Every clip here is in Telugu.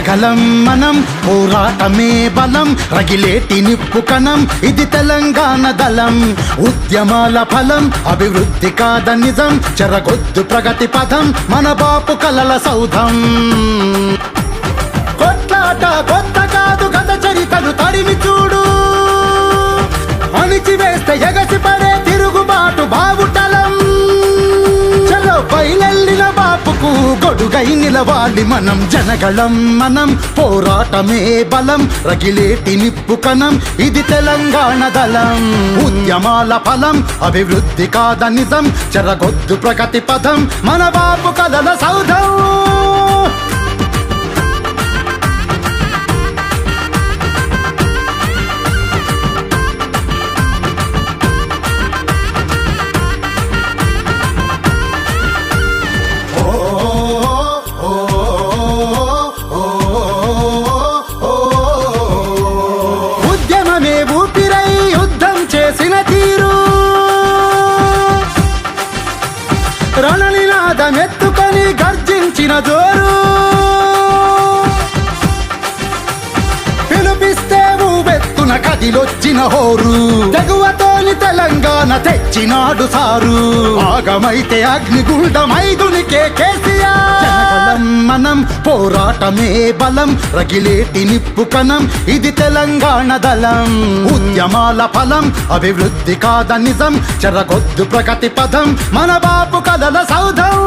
జనగలం మనం పోరాటమే బలం రగిలేటి నిప్పు కణం ఇది తెలంగాణ దళం. ఉద్యమాల ఫలం అభివృద్ధి కాద నిజం చెరగొద్దు ప్రగతి పదం మన బాపు కలల సౌధం. కొట్లాట కొత్త కాదు గత పైలెల్లిన గొడుగై నిలవాలి మనం. జనగళం మనం పోరాటమే బలం. రగిలేటి నిప్పు కణం ఇది తెలంగాణ దళం. ఉద్యమాల ఫలం అభివృద్ధి కాద నిజం. చెరగొద్దు ప్రగతి పథం మన బాపు కథల సౌధం. చేసిన తీరు. రణనినాదం ఎత్తుకొని గర్జించిన జోరు. పిలిపిస్తే ఊబెత్తున కదిలొచ్చిన హోరు. తెగువతోని తెలంగాణ తెచ్చినాడు సారు. ఆగమైతే అగ్నిగుండమైదుని కేకే మనం పోరాటమే బలం రగిలేటి నిప్పు కణం ఇది తెలంగాణ దళం. ఉద్యమాల ఫలం అభివృద్ధి కాద నిజం చెరగొద్దు ప్రగతి పదం మన బాపు కథల సౌధం.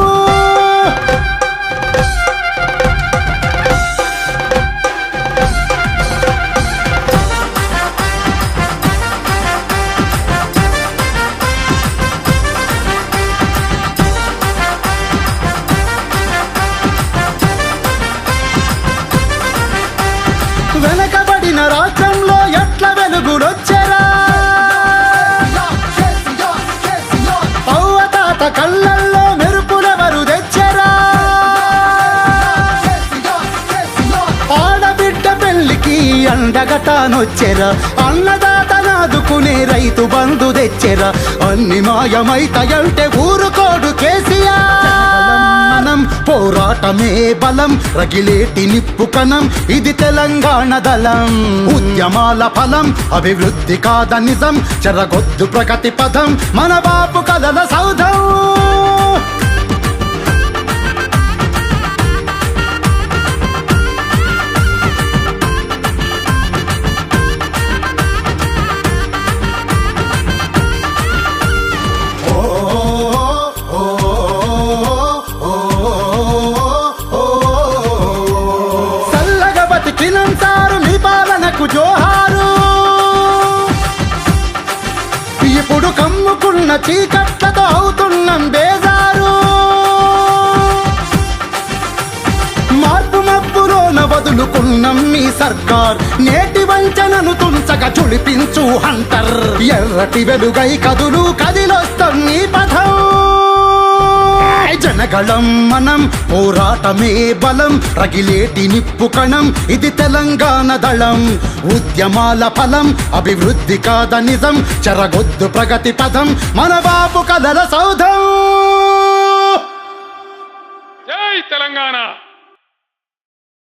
పెళ్ళికి అండగటానొచ్చెరా అన్నదాతనాదుకునే రైతు బంధు తెచ్చెరా అన్ని మాయమైతయంటే ఊరుకోడు కేసీఆర్. పోరాటమే బలం రగిలేటి నిప్పు కణం ఇది తెలంగాణ దళం. ఉద్యమాల ఫలం అభివృద్ధి కాద నిజం చెరగొద్దు ప్రగతి పదం మన బాపు కలల సౌధం. జోహారు. ఇప్పుడు కమ్ముకున్న చీకట్లతో అవుతున్నాం బేజారు. మార్పు మబ్బులోన వదులుకున్నాం మీ సర్కార్. నేటి వంచనను తుంచక చుడిపించు హంటర్. ఎర్రటి వెలుగై కదులు కదిలొస్తాం నీ పథం. జనగళం మనం పోరాటమే బలం రగిలేటి నిప్పు కణం ఇది తెలంగాణ దళం. ఉద్యమాల ఫలం అభివృద్ధి కాద నిజం చెరగొద్దు ప్రగతి పదం మన బాపు కలల సౌధం. జై తెలంగాణ!